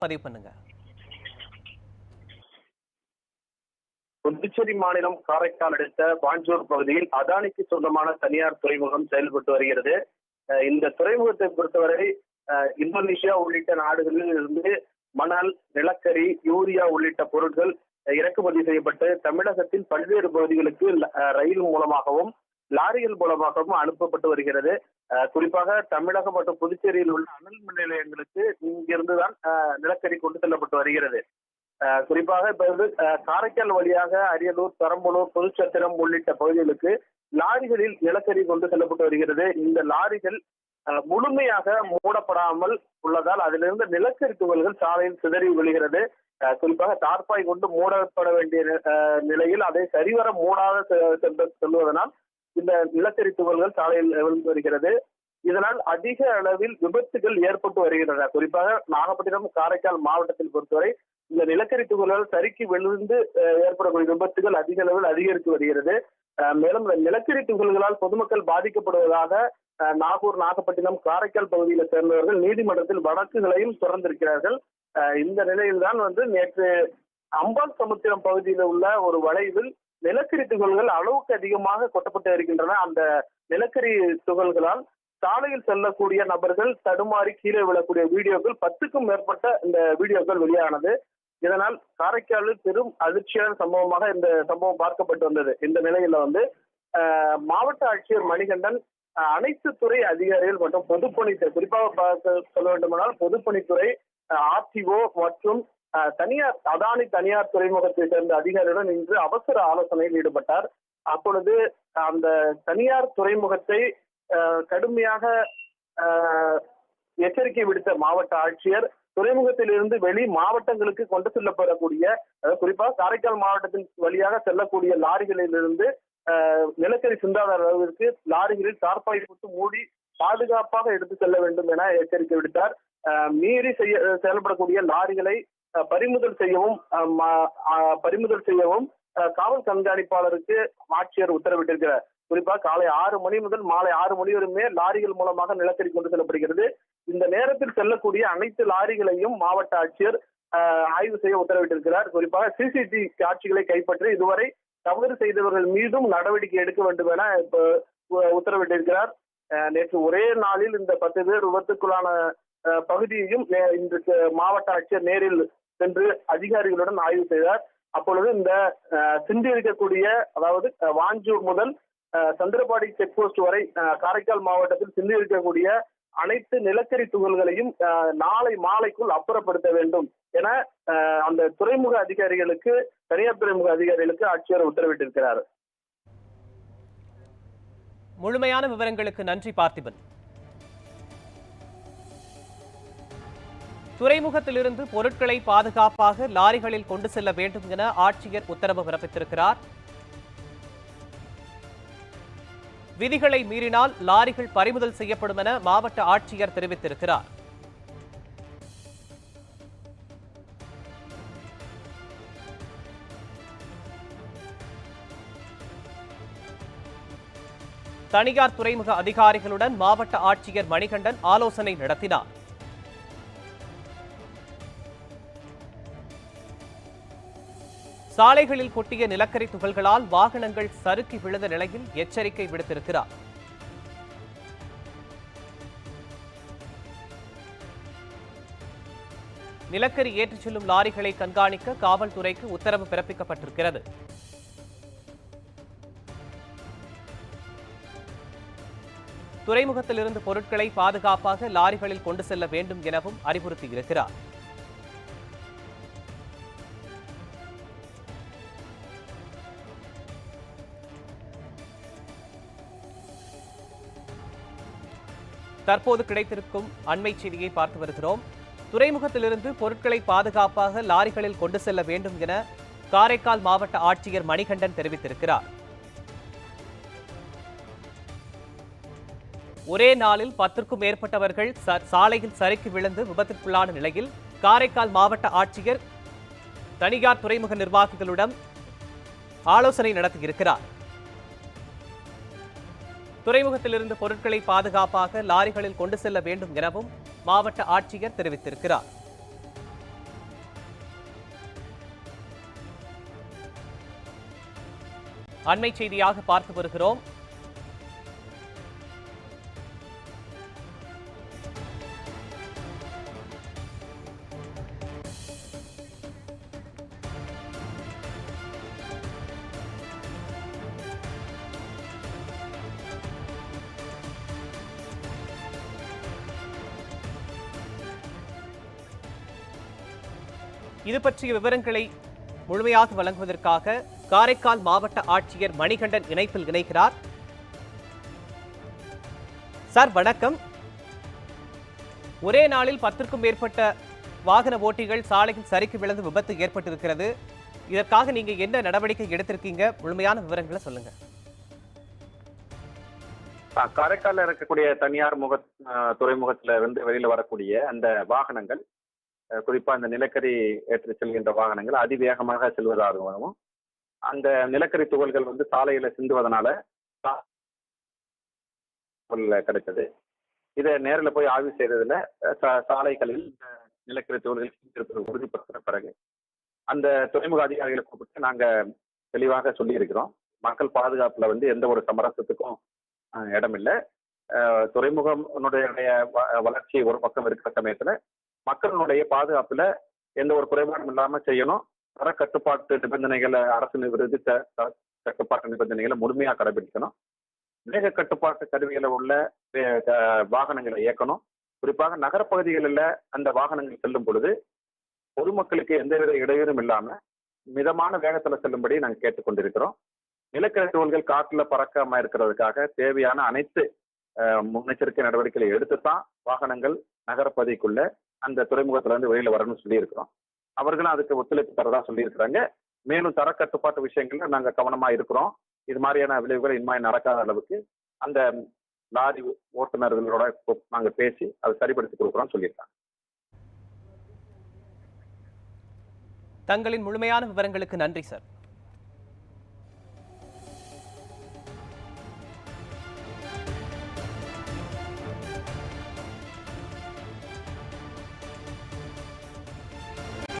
பதிவு பண்ணுங்க. புதுச்சேரி மாநிலம் காரைக்கால் அடுத்த பாஞ்சூர் பகுதியில் அதானிக்கு சொந்தமான தனியார் துறைமுகம் செயல்பட்டு வருகிறது. அஹ் இந்த துறைமுகத்தை பொறுத்தவரை இந்தோனேஷியா உள்ளிட்ட நாடுகளில் இருந்து மணல் நிலக்கரி யூரியா உள்ளிட்ட பொருட்கள் இறக்குமதி செய்யப்பட்டு தமிழகத்தின் பல்வேறு பகுதிகளுக்கு ரயில் மூலமாகவும் லாரிகள் மூலமாகவும் அனுப்பப்பட்டு வருகிறது. குறிப்பாக தமிழகம் மற்றும் புதுச்சேரியில் உள்ள அனல் மின் நிலையங்களுக்கு இங்கிருந்துதான் நிலக்கரி கொண்டு செல்லப்பட்டு வருகிறது. குறிப்பாக இப்ப வந்து காரைக்கால் வழியாக அரியலூர் பெரம்பலூர் புதுச்சத்திரம் உள்ளிட்ட பகுதிகளுக்கு லாரிகளில் நிலக்கரி கொண்டு செல்லப்பட்டு வருகிறது. இந்த லாரிகள் முழுமையாக மூடப்படாமல் உள்ளதால் அதிலிருந்து நிலக்கரி துகள்கள் சாலையில் சிதறி விழுகிறது. அஹ், குறிப்பாக தார்பாய் கொண்டு மூடப்பட வேண்டிய அஹ், நிலையில் அதை சரிவர மூடாத செல்வதனால் இந்த நிலக்கரி துகள்கள் சாலையில் விழுந்து வருகிறது. இதனால் அதிக அளவில் விபத்துகள் ஏற்பட்டு வருகின்றன. குறிப்பாக நாகப்பட்டினம் காரைக்கால் மாவட்டத்தில் பொறுத்தவரை இந்த நிலக்கரி துகள்கள் சறுக்கி விழுந்து ஏற்படக்கூடிய விபத்துகள் அதிக அளவில் அதிகரித்து வருகிறது. அஹ், மேலும் இந்த நிலக்கரி துகள்களால் பொதுமக்கள் பாதிக்கப்படுவதாக அஹ், நாகூர் நாகப்பட்டினம் காரைக்கால் பகுதியில சேர்ந்தவர்கள் நீதிமன்றத்தில் வழக்குகளையும் தொடர்ந்திருக்கிறார்கள் அஹ், இந்த நிலையில்தான் வந்து நேற்று அம்பாள் சமுத்திரம் பகுதியில் உள்ள ஒரு வளைவில் நிலக்கரி துகள்கள் அளவுக்கு அதிகமாக கொட்டப்பட்டு இருக்கின்றன அந்த நிலக்கரி துகள்களால் சாலையில் செல்லக்கூடிய நபர்கள் தடுமாறி கீழே விழக்கூடிய வீடியோக்கள் பத்துக்கும் மேற்பட்ட இந்த வீடியோக்கள் வெளியானது. இதனால் காரைக்காலில் பெரும் அதிர்ச்சியான சம்பவமாக இந்த சம்பவம் பார்க்கப்பட்டு வந்தது. இந்த நிலையில வந்து மாவட்ட ஆட்சியர் மணிகண்டன் அனைத்து துறை அதிகாரிகள் மற்றும் பொதுப்பணித்துறை குறிப்பாக பார்க்க சொல்ல வேண்டுமானால் பொதுப்பணித்துறை ஆர்டிஓ மற்றும் தனியார் அதானி தனியார் துறைமுகத்தை சேர்ந்த அதிகாரியுடன் இன்று அவசர ஆலோசனையில் ஈடுபட்டார். அப்பொழுது அந்த தனியார் துறைமுகத்தை கடுமையாக எச்சரிக்கை விடுத்த மாவட்ட ஆட்சியர் துறைமுகத்திலிருந்து வெளி மாவட்டங்களுக்கு கொண்டு செல்லப்படக்கூடிய அதாவது குறிப்பாக காரைக்கால் மாவட்டத்தின் வழியாக செல்லக்கூடிய லாரிகளிலிருந்து நிலக்கரி சிந்தாத அளவிற்கு லாரிகளில் தார்பாய் போட்டு மூடி பாதுகாப்பாக எடுத்து செல்ல வேண்டும் என எச்சரிக்கை விடுத்தார். அஹ், மீறி செய்ய செயல்படக்கூடிய லாரிகளை பறிமுதல் செய்யவும் பறிமுதல் செய்யவும் காவல் கண்காணிப்பாளருக்கு ஆட்சியர் உத்தரவிட்டிருக்கிறார். குறிப்பாக காலை ஆறு மணி முதல் மாலை ஆறு மணி வரையுமே லாரிகள் மூலமாக நிலக்கரி கொண்டு செல்லப்படுகிறது. இந்த நேரத்தில் செல்லக்கூடிய அனைத்து லாரிகளையும் மாவட்ட ஆட்சியர் ஆய்வு செய்ய உத்தரவிட்டிருக்கிறார். குறிப்பாக சிசிடிவி காட்சிகளை கைப்பற்றி இதுவரை தவறு செய்தவர்கள் மீதும் நடவடிக்கை எடுக்க வேண்டும் என உத்தரவிட்டிருக்கிறார். அஹ், நேற்று ஒரே நாளில் இந்த பத்து பேர் விபத்துக்குள்ளான பகுதியையும் இன்று மாவட்ட ஆட்சியர் நேரில் சென்று அதிகாரிகளுடன் ஆய்வு செய்தார். அப்பொழுது இந்த சிந்தி இருக்கக்கூடிய அதாவது வாஞ்சூர் முதல் சந்திரபாடி செக் போஸ்ட் வரை காரைக்கால் மாவட்டத்தில் சிந்தி இருக்கக்கூடிய அனைத்து நிலக்கரி துகள்களையும் நாளை மாலைக்குள் அப்புறப்படுத்த வேண்டும் என அஹ், அந்த துறைமுக அதிகாரிகளுக்கு தனியார் துறைமுக அதிகாரிகளுக்கு ஆட்சியர் உத்தரவிட்டிருக்கிறார். முழுமையான விவரங்களுக்கு நன்றி பார்த்திபன். துறைமுகத்திலிருந்து பொருட்களை பாதுகாப்பாக லாரிகளில் கொண்டு செல்ல வேண்டும் என ஆட்சியர் உத்தரவு பிறப்பித்திருக்கிறார். விதிகளை மீறினால் லாரிகள் பறிமுதல் செய்யப்படும் என மாவட்ட ஆட்சியர் தெரிவித்திருக்கிறார். தனியார் துறைமுக அதிகாரிகளுடன் மாவட்ட ஆட்சியர் மணிகண்டன் ஆலோசனை நடத்தினார். சாலைகளில் கொட்டிய நிலக்கரி துகள்களால் வாகனங்கள் சறுக்கி விழுந்த நிலையில் எச்சரிக்கை விடுத்திருக்கிறார். நிலக்கரி ஏற்றிச் செல்லும் லாரிகளை கண்காணிக்க காவல்துறைக்கு உத்தரவு பிறப்பிக்கப்பட்டிருக்கிறது. துறைமுகத்திலிருந்து பொருட்களை பாதுகாப்பாக லாரிகளில் கொண்டு செல்ல வேண்டும் எனவும் அறிவுறுத்தியிருக்கிறார். தற்போது கிடைத்திருக்கும் அண்மை செய்தியை பார்த்து வருகிறோம். துறைமுகத்திலிருந்து பொருட்களை பாதுகாப்பாக லாரிகளில் கொண்டு செல்ல வேண்டும் என காரைக்கால் மாவட்ட ஆட்சியர் மணிகண்டன் தெரிவித்திருக்கிறார். ஒரே நாளில் பத்திற்கும் மேற்பட்டவர்கள் சாலையில் சறுக்கி விழுந்து விபத்திற்குள்ளான நிலையில் காரைக்கால் மாவட்ட ஆட்சியர் தனியார் துறைமுக நிர்வாகிகளுடன் ஆலோசனை நடத்தியிருக்கிறார். துறைமுகத்திலிருந்து பொருட்களை பாதுகாப்பாக லாரிகளில் கொண்டு செல்ல வேண்டும் எனவும் மாவட்ட ஆட்சியர் தெரிவித்திருக்கிறார். அண்மை செய்தியாக பார்த்து வருகிறோம். இது பற்றிய விவரங்களை முழுமையாக வழங்குவதற்காக காரைக்கால் மாவட்ட ஆட்சியர் மணிகண்டன் இணைப்பில் இணைக்கிறார் சார் வணக்கம். ஒரே நாளில் பத்திற்கும் மேற்பட்ட வாகன ஓட்டிகள் சாலையில் சரிக்கு விழுந்து விபத்து ஏற்பட்டிருக்கிறது. இதற்காக நீங்க என்ன நடவடிக்கை எடுத்திருக்கீங்க? முழுமையான விவரங்களை சொல்லுங்க. காரைக்கால இருக்கக்கூடிய தனியார் முக துறைமுகத்துல இருந்து வெளியில வரக்கூடிய அந்த வாகனங்கள் குறிப்பா அந்த நிலக்கரி ஏற்றி செல்கின்ற வாகனங்கள் அதிவேகமாக செல்வதாகவும் அந்த நிலக்கரி துகள்கள் வந்து சாலையில சிந்துவதனால சா- கிடைச்சது இதை நேரில் போய் ஆய்வு செய்ததுல சாலைகளில் இந்த நிலக்கரி துகள்கள் சிந்திருப்பது உறுதிப்படுத்தின பிறகு அந்த துறைமுக அதிகாரிகளை கூப்பிட்டு நாங்க தெளிவாக சொல்லியிருக்கிறோம். மக்கள் பாதுகாப்புல வந்து எந்த ஒரு சமரசத்துக்கும் இடமில்லை. துறைமுகம் வளர்ச்சி ஒரு பக்கம் இருக்கிற சமயத்துல மக்களுடைய பாதுகாப்புல எந்த ஒரு குறைபாடும் இல்லாம செய்யணும். தர கட்டுப்பாட்டு நிபந்தனைகளை அரசு விருது கட்டுப்பாட்டு நிபந்தனைகளை முழுமையா கடைபிடிக்கணும். வேக கட்டுப்பாட்டு கருவிகளை உள்ள வாகனங்களை இயக்கணும். குறிப்பாக நகரப்பகுதிகளில் அந்த வாகனங்கள் செல்லும் பொழுது பொதுமக்களுக்கு எந்தவித இடையூறும் இல்லாம மிதமான வேகத்துல செல்லும்படி நாங்கள் கேட்டுக்கொண்டிருக்கிறோம். நிலக்கரி தோள்கள் காற்றுல பறக்காம இருக்கிறதுக்காக தேவையான அனைத்து முன்னெச்சரிக்கை நடவடிக்கைகளை எடுத்து தான் வாகனங்கள் நகரப்பகுதிக்குள்ள அந்த துறைமுகத்துல இருந்து வெளியில வரணும்னு சொல்லியிருக்கிறோம். அவர்களும் அதுக்கு ஒத்துழைப்பு தரதா சொல்லியிருக்கிறாங்க. மேலும் தர கட்டுப்பாட்டு விஷயங்கள்ல நாங்க கவனமா இருக்கிறோம். இது மாதிரியான விளைவுகள் இனிமே நடக்காத அளவுக்கு அந்த லாரி ஓட்டுநர்களோட நாங்க பேசி அதை சரிப்படுத்தி கொடுக்குறோம் சொல்லியிருக்காங்க. தங்களின் முழுமையான விவரங்களுக்கு நன்றி சார்.